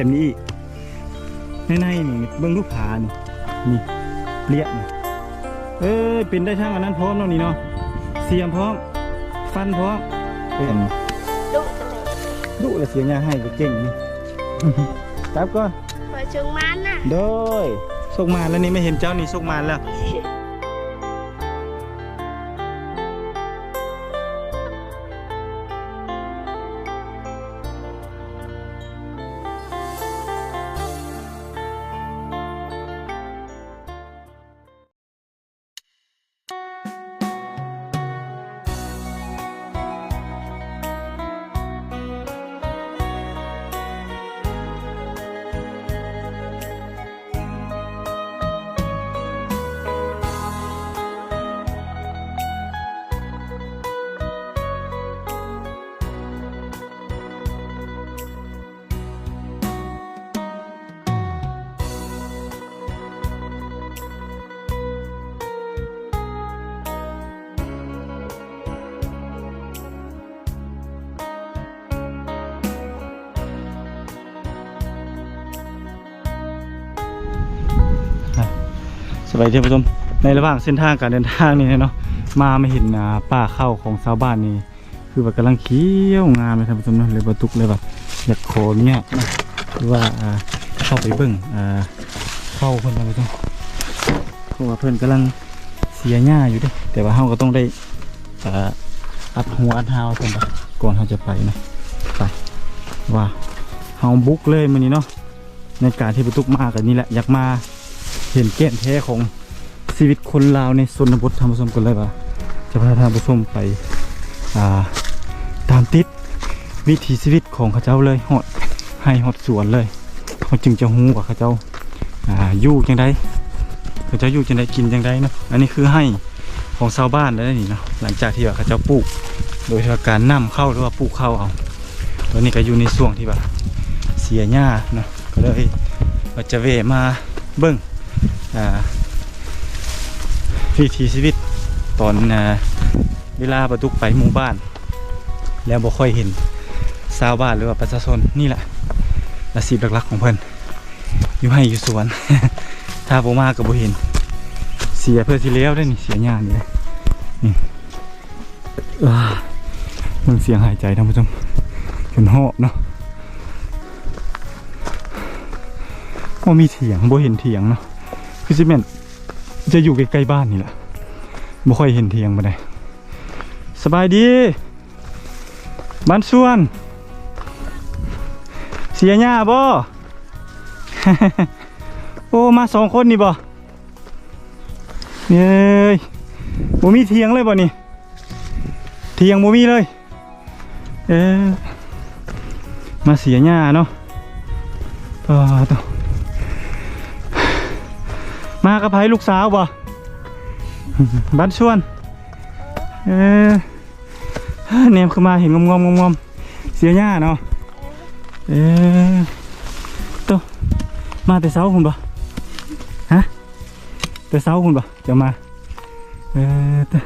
อันนี้อีกในในๆนี่เบื้องลูกผานี่นี่เลี้ยนี่เอ้ยเป็นได้ช่างอันนั้นพร้อมแล้วนี่เนาะเสียมพร้อมฟันพร้อมเป็นดุจังเลยดุและเสียงยาให้ก็เก่งนี่จับก่อนเปิดเชิงมันน่ะโดยส่งมาแล้วนี่ไม่เห็นเจ้านี่ส่งมาแล้ว สบายดีผู้ชมในระหว่างเส้นทางการเดินทางนี่เนาะมาไม่เห็นอ่าป่าเข้าของชาวบ้านนี่คือแบบกำลังเคี้ยวงามเลยท่านผู้ชมเนาะเลยบรรทุกเลยแบบอยากโคเนี่ยนะคือว่าอ่าเข้าไปเบิ่งเข้าเพิ่นท่านผู้ชมเพราะว่าเพิ่อนกำลังเสียหญ้าอยู่ด้แต่ว่าเฮาก็ต้องได้อัดหัวอัดเท้าเพิ่นก่อนเฮาจะไปนะไปว่าเฮาบุกเลยมื้อนี้เนาะในการที่บรรทุกมากันนี่แหละอยากมา เห็นแก่นแท้ของชีวิตคนลาวในชนบทธรรมชมกันเลยว่าจะพาท่านผู้ชมไปาตามติดวิถีชีวิตของเขาเจ้าเลยหอดให้หอดสวนเลยเขาจึงจะหูว่าเขาเจ้าอาอยู่จังไดเขาเจ้าอยู่จังไดกินจังไดเนาะอันนี้คือให้ของชาวบ้านแล้วนี่นะหลังจากที่ว่าเขาเจ้าปลูก โดยการนำเข้าหรือว่าปลูกเข้าเอาตอนนี้ก็อยู่ในช่วงที่ว่าเสียหญ้าเนาะก็เลยว่าจะเวมาเบิ้งอ่า วิถีชีวิตตอนเวลาประตุกไปหมู่บ้าน แล้วบ่ค่อยเห็นชาวบ้านหรือว่าประชาชนนี่แหละอาชีพหลักๆของเพิ่นอยู่ให้อยู่สวน ถ้าบ่มาก็บ่เห็น เสียเพื่อที่แล้วได้นี่เสียหญ้านี่เลยนี่มึงเสียงหายใจท่านผู้ชมจนหอบเนาะว่ามีเถียงบ่เห็นเถียงเนาะ คือซิเมนจะอยู่ใกล้ๆบ้านนี่แหละบ่ค่อยเห็นเทียงมาได้สบายดี บ้านส่วน เสียหญ้าบ่ โอ้ มาสองคนนี่บ่เย้ยบ่มีเทียงเลยบ่นี่ เทียงบ่มีเลย เออมาเสียหญ้าเนาะต่อต่อ กับไผลูกสาวบ่บ้านชวน เออเนมคือมาเห็นงอมงอมงอมงอมเสียหญ้าเนาะ เออตัวมาแต่เช้าคุณบ่ฮะ แต่เช้าคุณบ่จะมา เออตัว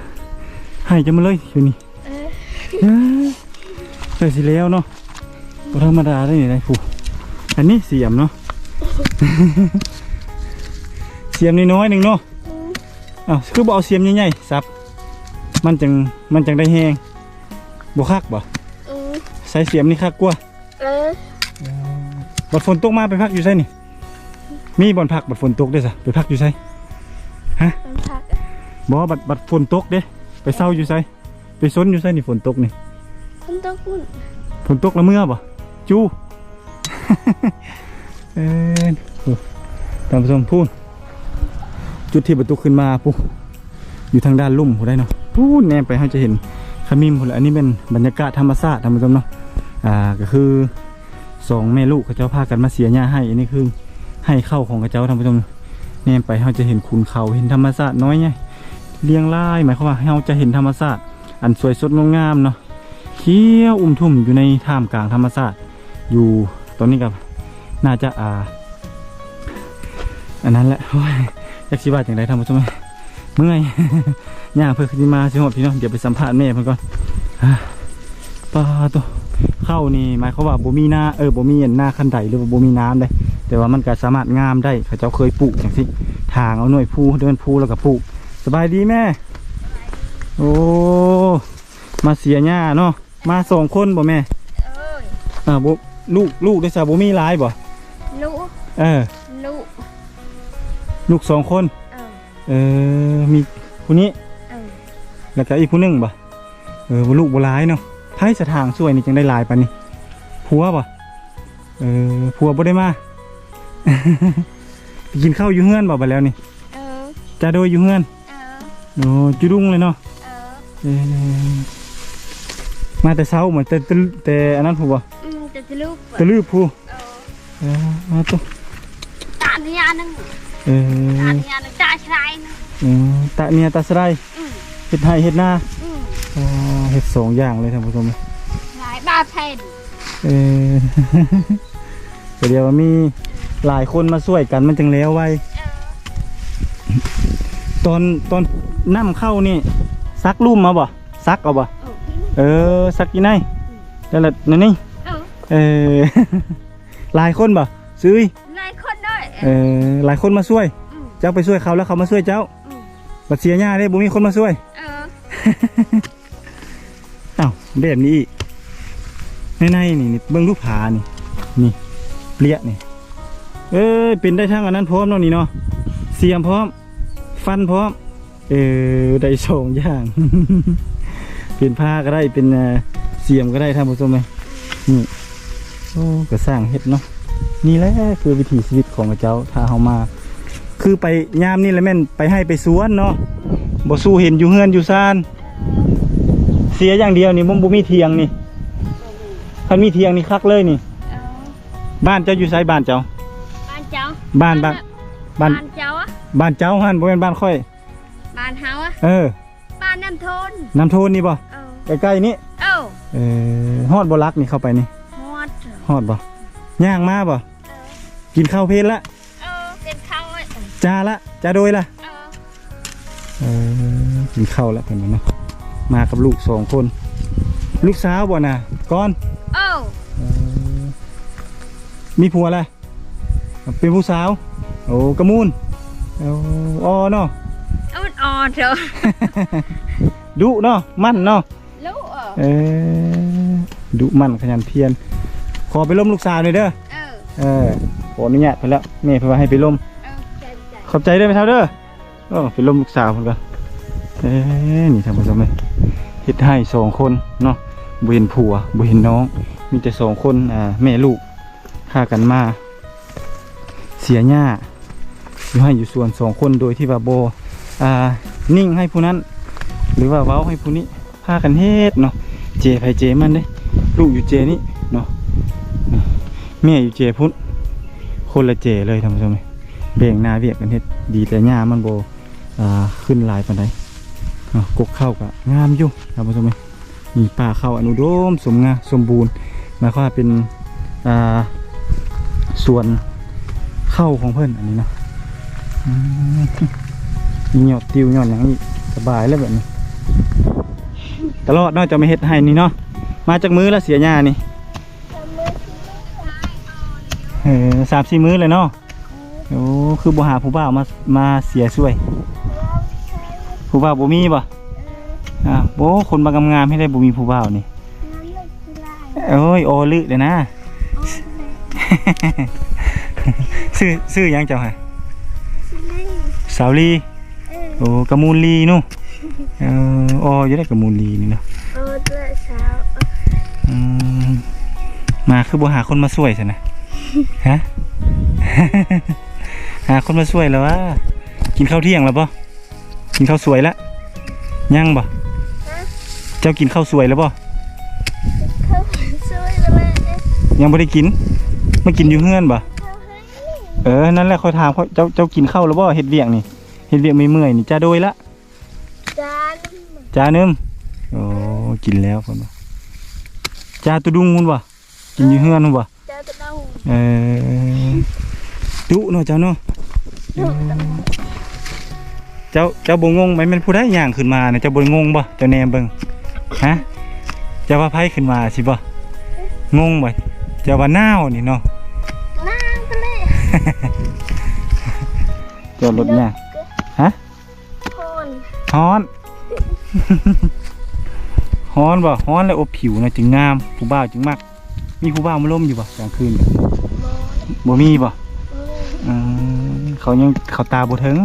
ให้จะมาเลยอยู่นี่เออเออเจอสิแล้วเนาะบ่ธรรมดาได้นี่ได้ผู้อันนี้เสียมเนาะ เสียมน้อยๆหนึ่งเนาะอ้าวคือบ่เอาเสียมใหญ่ๆซับ มันจังมันจังได้แฮงบ่คักบ่อืมใส่เสียมนี่คักกว่าเออบัดฝนตกมาไปพักอยู่ไสนี่ มีบ่อนพักบัดฝนตกได้ซะไปพักอยู่ไสมันผักอะบ่บัดบัดฝนตกเด้ ไปเศร้าอยู่ไสไปซนอยู่ไสนี่ฝนตกนี่คนตกหุ่นฝนตกละเมื่อบ่จู เอ็นโอ้ท่านผู้ชมพูน จุดที่ประตูขึ้นมาปุ๊อยู่ทางด้านลุ่มผมได้เนาะพูนแนมไปเขาจะเห็นขมิ้มผมอันนี้เป็นบรรยากาศธรรมชาติท่านผู้ชมเนาะอ่าก็คือสองแม่ลูกเขาเจ้าพากันมาเสียหญ้าให้อันนี้คือให้เข้าของเขาเจ้าท่านผู้ชมแนมไปเขาจะเห็นคุณเขาเห็นธรรมชาติน้อยไงเรียงรายหมายความว่าเราจะเห็นธรรมชาติอันสวยสดงดงามเนาะเขียวอุ้มทุ่มอยู่ในท่ามกลางธรรมชาติอยู่ตอนนี้กับน่าจะอ่าอันนั้นแหละ โอ้ยอยากสิว่าอย่างไรทำมาทำไมเมื่อยย่างเพื่อขึ้นมาสิหอดพี่น้องเดี๋ยวไปสัมภาษณ์แม่เพิ่นก่อนอ่าป้าตัวเข้านี่หมายความว่าบ่มีหน้าเออบ่มีอันหน้าคันใดหรือว่าบ่มีน้ำเลยแต่ว่ามันก็สามารถงามได้เขาเจ้าเคยปลูกจังซี่ทางเอาหน่วยภูเดินภูแล้วก็ปลูกสบายดีแม่ โอ้มาเสียหญ้าเนาะมาสองคนบ่แม่เอ้ยอ่าบ่ลูกลูกได้ซะบ่มีหลายบ่ลูกเออลูก ลูกสองคน เออเออ มีผู้นี้ เออแล้วก็อีกผู้หนึงบ่เออบ่ลูกบ่หลายเนาะไผสถางช่วยนี่จังได้หลายปานนี้ผัวบ่เออผัวบ่ได้มา ไปกินข้าวอยู่เฮือนบ่บัดแล้วนี่เออจะโดยอยู่เฮือนเออโอ้จุดุงเลยเนาะเออเออมาแต่เช้าเหมือนแต่แต่แต่อันนั้นผู้บ่อืมจะจะลูกแตะลืบผู้เออเออมาตัวตาเนี่ยนึง เอตาอเนี่ยนึงตาชายนึงเออตะเนียตะสะไดอืมเฮ็ดไห้เฮ็ดนาอืมอ๋อเฮ็ดสองอย่างเลยท่านผู้ชมหลายบาทแผ่นเออแต่เดี๋ยวมีหลายคนมาช่วยกันมันจึงแล้วไวเออตอนตอนน้ำเข้านี่ซักลุ่มมาบ่ซักเอาบ่โอ้พี่นี่เออซักกี่ไนแล้วล่ะนั่นนี่เออเออหลายคนบ่ซื้อ เออหลายคนมาช่วย อืม เจ้าไปช่วยเขาแล้วเขามาช่วยเจ้าอืมบัดเสียหญ้าได้บ่มีคนมาช่วย เอออ้าวแบบนี้อีกในในนี่นี่เบิ่งรูปผานี่ นี่เปรี้ยนี่ เอ้ยเป็นได้ทั้งอันนั้นพร้อมเนาะนี่เนาะเสียมพร้อม ฟันพร้อม เออได้สองอย่าง เป็นผ้าก็ได้เป็นเอ่อเสียมก็ได้ท่านผู้ชมเลยนี่โอ้ก็สร้างเฮ็ดเนาะ นี่แหละคือวิถีชีวิตของเจ้าถ้าเฮามา คือไปยามนี่แหละแม่นไปให้ไปสวนเนาะบ่สู้เห็นอยู่เฮือนอยู่ซ่าน เสียอย่างเดียวนี่มันบ่มีเทียงนี่คันมีเทียงนี่คักเลยนี่ เออบ้านเจ้าอยู่ไสบ้านเจ้า บ้านเจ้าบ้านบ้านบ้าบ้านนเจ้าอะบ้านเจ้าหั่นบ่แม่นบ้านค่อย บ้านเฮาอะเออ บ้านน้ำทนน้ำโทนนี่บ่เออใกล้ๆนี่เออเออฮอดบ่รักนี่เข้าไปนี่ฮอดฮอดบ่ย่างมาบ่เออ กินข้าวเพลนละเออเป็นข้างไว้เออจาละจาโดยละเออเออกินข้าวแล้วเพิ่นว่าเนาะมากับลูกสองคน ลูกสาวบ่น่ะก่อนเออเออมีผัวอะไรเป็นผู้สาว โอ้กระมูลเอาอ๋อเนาะ เอามันอ่อนเถอะดุเนาะมั่นเนาะลูกเออเออดุมั่นขยันเพียรขอไปล้มลูกสาวหน่อยเด้อ เออเออ ขออนุญาตไปแล้วแม่เพิ่นว่าให้ไปล้มเออใจใจขอบใจเด้อไปเท่าเด้อโอ้ไปล้มลูกสาวเพิ่นก็เอ้นี่ท่านผู้ชมเอ้ยเฮ็ดให้สองคนเนาะบ่เห็นผัวบ่เห็นน้อง มีแต่สองคนอ่าแม่ลูกพากันมา เสียหญ้าอยู่ให้อยู่ส่วนสองคนโดยที่ว่าโบอ่านิ่งให้ผู้นั้น หรือว่าเว้าให้ผู้นี้พากันเฮ็ดเนาะเจไผเจมันเด้ลูกอยู่เจนี่เนาะนี่แม่อยู่เจพุ่น คนละเจเลยท่านผู้ชมเอ้ยแบ่งนาเวียกกันเฮ็ดดีแต่หญ้ามันโบขึ้นหลายปานใดเนาะกกเข้าก็งามอยู่ท่านผู้ชมมีป่าเข้าอนุโดมสมงาสมบูรณ์หมายความเป็นส่วนเข้าของเพิ่อนอันนี้เนาะมีหยอดติวหยอดอย่างนี้สบายแล้วแบบนี้ ตลอดนาะจะไม่เฮ็ดให้นี่เนาะมาจากมือแล้วเสียหญ้านี่ เออสามสี่มื้อเลยเนาะโอ้คือบ่หาผู้บ่าวมามาเสียช่วย ผู้บ่าวบ่มีบ่อ่าโอ้คนมางามๆให้ได้บ่มีผู้บ่าวนี่โอ้ยโอลึเด้อนะซื้อซื้อหยังเจ้าฮะสาวลีโอ้กะมูลลีนู่เอออ๋ออยู่ได้กะมูลลีนี่เนาะเออตัวเช้าอืมมาคือบ่หาคนมาช่วยสินะ ฮะ หาคนมาช่วยแล้ววะกินข้าวเที่ยงแล้วปะกินข้าวสวยแล้วยังบ่เจ้ากินข้าวสวยแล้วปะเขาช่วยแล้วแม่ยังไม่ได้กินมากินอยู่เฮือนบ่เขาให้เออ นั่นแหละคอยถามเขาเจ้าเจ้ากินข้าวแล้วบ่เฮ็ดเวียงนี่เฮ็ดเวียงไม่เมื่อยนี่จ้าโดยละจานจ้านึมโอ้กินแล้วคนบ่จ้าตุดุงคุณบ่กินอยู่เฮือนคุณบ่ จานตะดงเออดุเนาะเจ้าเนาะลูกตะเจ้าเจ้าบ่งงไหมแมันผู้ใดย่างขึ้นมาเนี่ยเจ้าบ่งงบ่เจ้าแนมเบิ่งฮะเจ้าว่าไผขึ้นมาสิบ่งงบ่จะว่าหนาวนี่เนาะนางก็เลยจอดรถเนี่ยฮะคนฮ้อนฮ้อนบ่ฮ้อนแล้วอบผิวนะจึงงาม ผู้บ่าวจึงมัก มีผู้บ่าวมาล่มอยู่บ่กลางคืนโมบ่มีบ่นี่อืมเขายังเขาตาบ่ถึง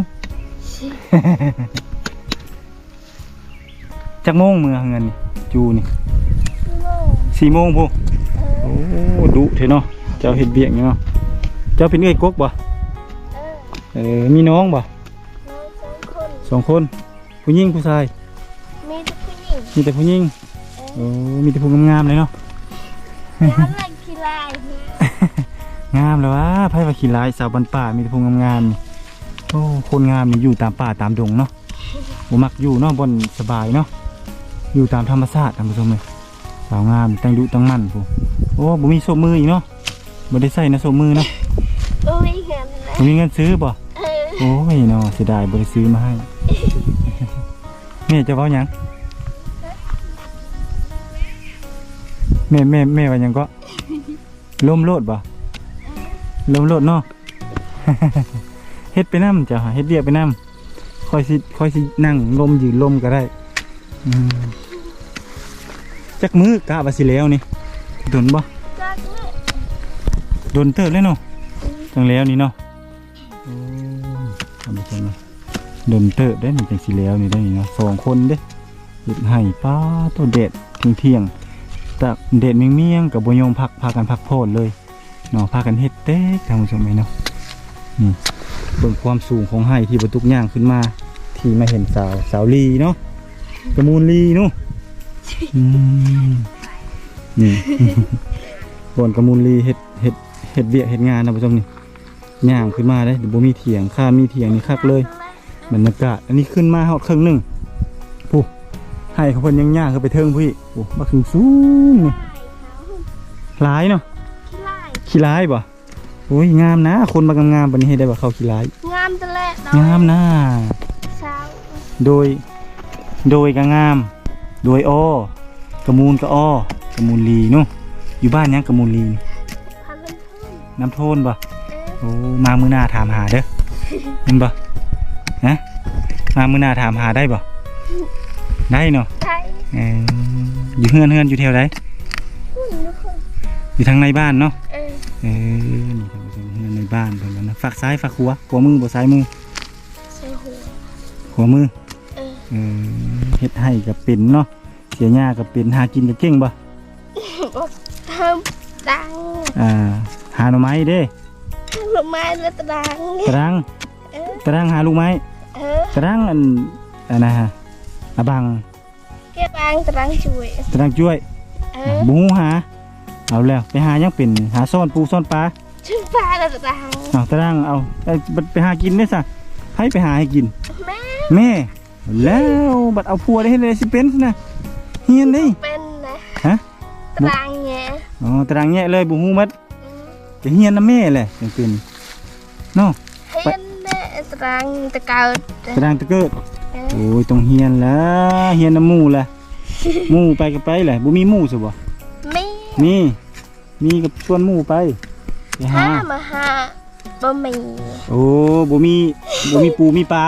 จักโมงเมืองเงินนี่จูนี่โมสี่โมงพูเออโอ้ดุเถอะเนาะเจ้าเฮ็ดเบียกนี่เนาะเจ้าเป็นเอ้ยกกบ่เออเออมีน้องบ่น้องสองคนสองคนผู้หญิงผู้ชายมีแต่ผู้หญิงมีแต่ผู้หญิงโอ้มีแต่ผู้งามๆเลยเนาะ แล้วอะไรกีฬาเนี่ยงามแล้ววะไผว่าขี้ร้ายสาวบ้านป่ามีแต่ผู้งามๆนี่โอ้คนงามนี่อยู่ตามป่าตามดงเนาะบ่มักอยู่เนาะบนสบายเนาะอยู่ตามธรรมชาติท่านผู้ชมเอ้ยสาวงามแต่งดุตั้งมั่นผู้โอ้บ่มีโซมืออีกเนาะบ่ได้ใส่นะโซมือเนาะโอ้ยเงินนะบ่มีเงินซื้อบ่เออโอ้ยเนาะเสียดายบ่ได้ซื้อมาให้แม่จะเว้าหยัง แม่แม่แม่ว่าหยังก็ลมโลดบ่ลมโลดเนาะ เฮ็ดไปนำจ้ะเฮ็ดเวียกไปนำค่อยสิค่อยสินั่งลมยืนลมก็ได้อืมจักมือกะว่าสิแล้วนี่ดนบ่จากนี้ดนเติบเลยเนาะจังแล้วนี่เนาะโอ้ยทำไปใช่ไหมดนเติบได้นี่จังสิแล้วนี่ได้นี่เนาะสองคนเด้เฮ็ดให้ป้าตัวเด็ดเที่ยงๆ จากเด็ดเมี่ยงๆกับบ่ยอมพักพากันพักโพดเลยเนาะพากันเฮ็ดเต๊กท่านผู้ชมไหมเนาะนี่เบิ่งความสูงของไห้ที่บรรทุกย่างขึ้นมา ที่มาเห็นสาวสาวลีเนาะกระมูลลีเนาะนี่บนกระมูลลีเฮ็ดเฮ็ดเฮ็ดเวียกเฮ็ดงานนะผู้ชมนี่ย่างขึ้นมาได้เดี๋ยวบ่มีเถียงข้ามีเถียงนี่คักเลยบรรยากาศอันนี้ขึ้นมาฮอดครึ่งหนึ่ง ให้เขาเพิ่นยังย่างขึ้นไปเทิงพี่โอ้มาถึงสูงนี่หลายเนาะกีฬาขี้ร้ายบ่โอ้ยงามนะ คนมางามๆปานนี้ให้ได้บ่เข้าขี้ร้าย งามตะและดอกงามนะสาวโดย โดยก็งาม โดยอ้อกระมูลก็อ้อกระมูลลีเนาะอยู่บ้านยังกระมูลลีนี่พันเป็นเพื่อนน้ำโทนบ่เออโอ้มามือหน้าถามหาเด้อเห็นบ่ฮะมามือหน้าถามหาได้บ่ ได้เนาะไทยเอออยู่เฮือนเฮือนอยู่แถวใดหุ่นทุกคนอยู่ทางในบ้านเนาะเออเออนี่ท่านผู้ชมเฮือนในบ้านเพิ่นแล้วนะฝักซ้ายฝักขวาขวามือบ่ซ้ายมือใส่หัว ขวามือเออ เออเฮ็ดให้ก็เป็นเนาะเสียหญ้าก็เป็นหากินก็เก่งบ่บอกทำดังอ่าหาหน่อไม้เด้หน่อไม้และตะดังตะรังเออตะรังหาลูกไม้เออตะรังอันอันนะฮะ อะบังแกบางตะดังช่วยตะรังจ้วยเออบูหาเอาแล้วไปหายังเป็นหาซ่อนปูซ่อนปลาชื่อปลาและตะดังเอาตะรังเอาเอาบัดไปหากินได้ซะให้ไปหาให้กิน แม่แม่แล้วบัดเอาผัวได้เฮ็ดได้สิเป็นซะนะเฮียนได้เป็นนะฮะตะดังเนี่ยอ๋อตะรังแยะเลยบ่ฮู้หมัดอืมจะเฮียนนํแม่แหละจังเป็นเนาะเห็นแน่ตะดังตะเกาตะรังตะเกิดเออ โอ้ยต้องเฮียนแล้วเฮียนน้ำหมู่แหละหมู่ไปก็ไปแหละบ่มีหมู่สิบ่ไม่มีมีกับชวนหมู่ไปไปหาห้ามาหาบะหมี่โอ้บ่มีบ่มีปูมีปลา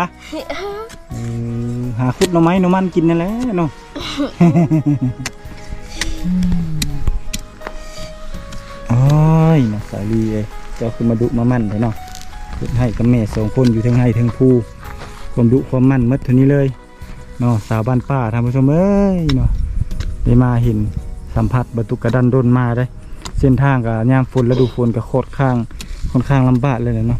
เออหาขุดหน่อไม้หน่อมันกินนั่นแหละเนาะโอ้ยนะสาลีเอ้ยเจ้าคือมาดุมามั่นเลยเนาะเฮ็ดให้กับแม่สองคนอยู่ทั้งให้ทั้งภู ความดุความมั่นหมดเท่านี้เลยเนาะสาวบ้านป้าท่านผู้ชมเอ้ยเนาะได้มาเห็นสัมผัสบรรทุกกระดันดนมาได้ เส้นทางกับยามฝนฤดูฝนกับโคตรข้างค่อนข้างลำบากเลยแหละเนาะ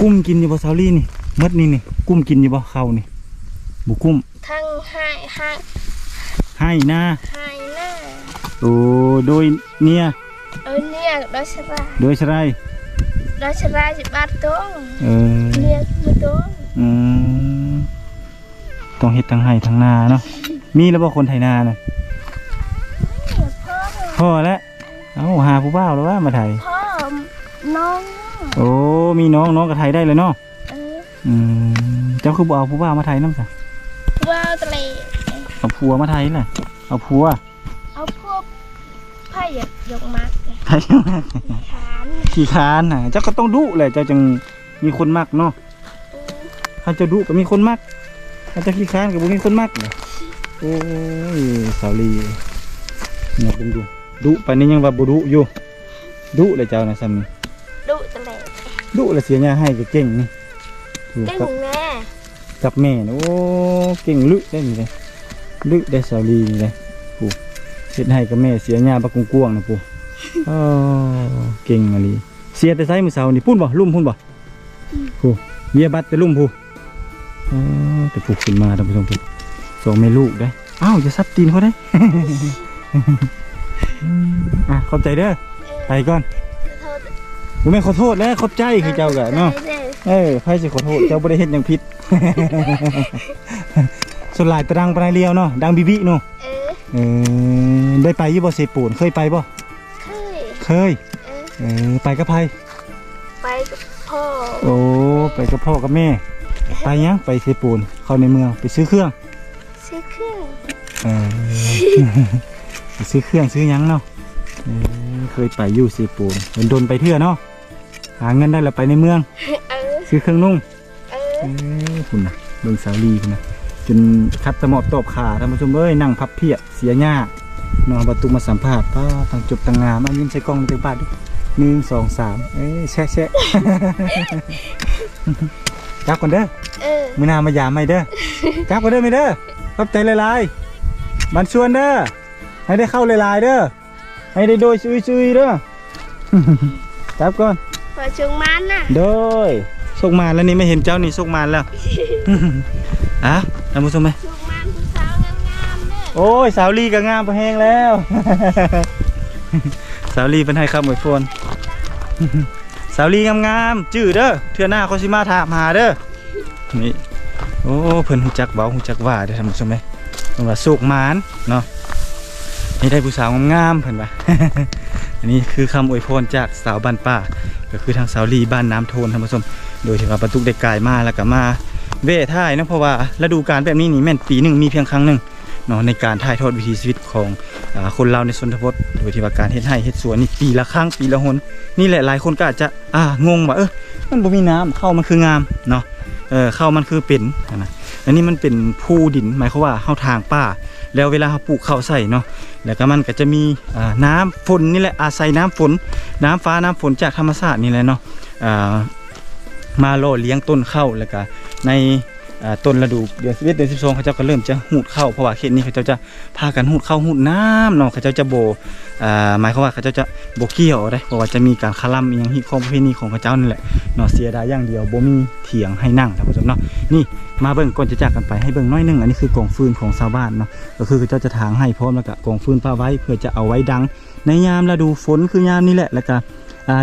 กุ้มกินอยู่บ่สาวลีนี่หมดนี่นี่กุ้มกินอยู่บ่เข้านี่บุกุ้มทั้งให้ให้ให้นะให้หน้าโอ้โดยเนี่ยเออเนี่ยดอชราโดยชไรดอชราสิบาทตัวเออเนี่ยมือตัว อืมต้องเฮ็ดทั้งให้ทั้งนาเนาะมีแล้วบ่คนไถนาน่ะพ่อพ่อแล้วเอ้าหาผู้บ่าวแล้วว่ามาไถพ่อน้องโอ้มีน้องน้องก็ไถได้เลยเนาะเอออืมเจ้าคือบ่เอาผู้บ่าวมาไถนำซะว่าวทะเลเอาผัวมาไถล่ะเอาผัวเอาพวกไผ่อยากยกมักใครยังมากขานขี้คร้านน่ะเจ้าก็ต้องดุแหละเจ้าจึงมีคนมักเนาะอื มถ้าเจะดุก็มีคนมักถ้าเจะขี้คร้านก็บ่มีคนมักเลยโอ้ยสาวลีเนี่ยเบิ่งดูดุปานนี้ยังว่าบ่ดุอยู่ดุเลยเจ้านะซ้ำนี่ดุตะแหลดุแล้วเสียหน้าให้ก็เก่งนี่ถูกเก่งกับแม่กับแม่นะโอ้เก่งลึได้นี่เลยลึได้สาวลีนี่เลยปู่เฮ็ดให้กับแม่เสียหน้าบักกวงๆนะปู่อ๋อเก่งอะลีเสียแต่ไสมื้อเช้านี่พุ่นบ่ลุ่มพุ่นบ่ปู่เบียบัตรแต่ลุ่มพู่อ๋อ แต่ปู่ขึ้นมาท่านผู้ชมพู่สองแม่ลูกได้อ้าวอย่าซับตีนเขาได้อืมอะขอบใจเด้อไปก่อนโทษบ่แม่นขอโทษแล้วขอบใจคือเจ้าก็เนาะได้เออไผสิขอโทษเจ้าบ่ได้เฮ็ดหยังผิดส่วนหลายตะดังปานใดเลียวเนาะดังบิบิเนาะเออเออได้ไปอยู่บ่เสปูนเคยไปบ่เคยเคยเออเออไปกับไผไปกับพ่อโอ้ไปกับพ่อกับแม่ ไปยังไปเสปูนเข้าในเมืองไปซื้อเครื่อง ซื้อเครื่องเออ ไปซื้อเครื่องซื้อหยังเนาะเออเคยไปอยู่เสปูนเห็นโดนไปเทื่อเนาะหาเงินได้แล้วไปในเมือง เออซื้อเครื่องนุ่งเออเอ้ยคุณนะเบิ่งสาลีคุณนะจนคัดตะหมอบตอบขาท่านผู้ชมเอ้ยนั่งพับเพียบเสียหน้าเนอนประตูมาสัมภาษณ์ป้าทางจบทางงามเอายิ้มใส่กล้องมาถึงบ้านด้วยหนึ่งสองสามเอ้ยแชะแชะ จับก่อนเด้อ เออมือหนามายามไม่เด้อจับก่อนเด้อไม่เด้อขอบใจหลายๆบันชวนเด้อให้ได้เข้าหลายๆเด้อให้ได้โดยซุยๆเด้อจับก่อนพอชงมันน่ะโดยส่งมาแล้วนี่ไม่เห็นเจ้านี่ส่งมาแล้วอะท่านผู้ชมไหมชงมันผู้สาวงามๆเด้อโอ้ยสาวลีก็งามพอแห้งแล้ว สาวลีเป็นให้คำอวยพรสาวลีงามๆจื้อเด้อเทื่อหน้าเขาสิมาถามหาเด้อ นี่โอ้เพิ่นหูจักเว้าหูจักว่าเด้ท่านผู้ชมไหมเพิ่นว่าสุกมานเนาะนี่ได้ผู้สาวงามๆเพิ่นว่าอันนี้คือคำอวยพรจากสาวบ้านป่า ก็คือทางสาวลีบ้านน้ำโทนท่านผู้ชมโดยที่ว่าประตุกได้กลายมาแล้วก็มาเวท่ายเนาะเพราะว่าฤดูกาลแบบนี้นี่แม่นปีหนึ่งมีเพียงครั้งหนึ่งเนาะในการถ่ายทอดวิถีชีวิตของอคนเราในชนบทโดยที่ว่าการเฮ็ดไร่เฮ็ดสวนนี่ปีละครั้งปีละหนนี่แหละหลายคนก็อาจจะอ่างงว่าเออมันบ่มีน้ำเข้ามันคืองามเนาะ เออเข้ามันคือเป็นนะอันนี้มันเป็นภูดินหมายความว่าเข้าทางป่า แล้วเวลาเขาปลูกข้าวใส่เนาะแล้วก็มันก็จะมีน้ำฝนนี่แหละอาศัยน้ำฝน น้ำฟ้าน้ำฝนจากธรรมชาตินี่แหละเนาะอ่ามาโลเลี้ยงต้นข้าวแล้วก็ใน ต้นฤดูเดือน11เดือน12เขาเจ้าก็เริ่มจะหูดเข้าเพราะว่าเขตนี้เขาเจ้าจะพากันหูดเข้าหูดน้ำเนาะเขาเจ้าจะโบหมายความว่าเขาเจ้าจะโบเกี่ยวได้เพราะว่าจะมีการคาล่ำอหยังฮิของประเพณีของเขาเจ้านี่แหละเนาะเสียดายอย่างเดียวโบมีเถียงให้นั่งท่านผู้ชมเนาะนี่มาเบิ่งก่อนจะจากกันไปให้เบิ่งน้อยหนึงอันนี้คือกองฟืนของชาวบ้านเนาะก็คือเขาเจ้าจะถางให้พร้อมแล้วก็กองฟืนป้าไว้เพื่อจะเอาไว้ดัง ในยามฤดูฝนคือยามนี้แหละแล้วก็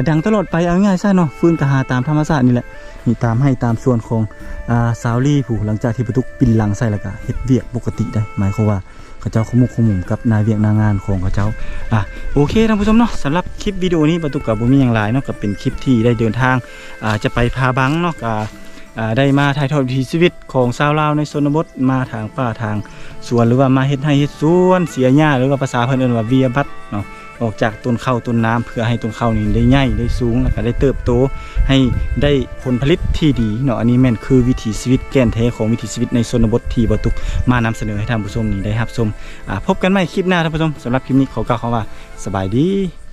ดังตลอดไปเอาง่ายซะเนาะฟื้นก็หาตามธรรมชาตินี่แหละนี่ตามให้ตามส่วนของอาสาวลี่ผู้หลังจากที่ประตุกปินหลังใส่ล้วก็เฮ็ดเวียกปกติได้หมายความว่าเขาเจ้าขมุกขมุมกับนายเวียกนางงานของเขาเจ้าอะโอเคท่านผู้ชมเนาะสำหรับคลิปวิดีโอนี้ประตุกกับบุมีอย่างไรเนาะก็เป็นคลิปที่ได้เดินทางอ่าจะไปพาบังเนาะก็อ่าได้มาถ่ายทอดวิถีชีวิตของชาวลาวในชนบทมาทางป่าทางสวนหรือว่ามาเฮ็ดให้เฮ็ดสวนเสียหญ้าหรือว่าภาษาเพิ่นเอินว่าเวียบัดเนาะ ออกจากต้นข้าวต้นน้ำเพื่อให้ต้นข้าวนี้ได้ใหญ่ได้สูงแล้วก็ได้เติบโตให้ได้ผลผลิตที่ดีเนาะอันนี้แม่นคือวิถีชีวิตแก่นแท้ของวิถีชีวิตในชนบทที่บตุกมานำเสนอให้ท่านผู้ชมนี้ได้รับชมพบกันใหม่คลิปหน้าท่านผู้ชมสำหรับคลิปนี้ขอกล่าวคำว่าสบายดี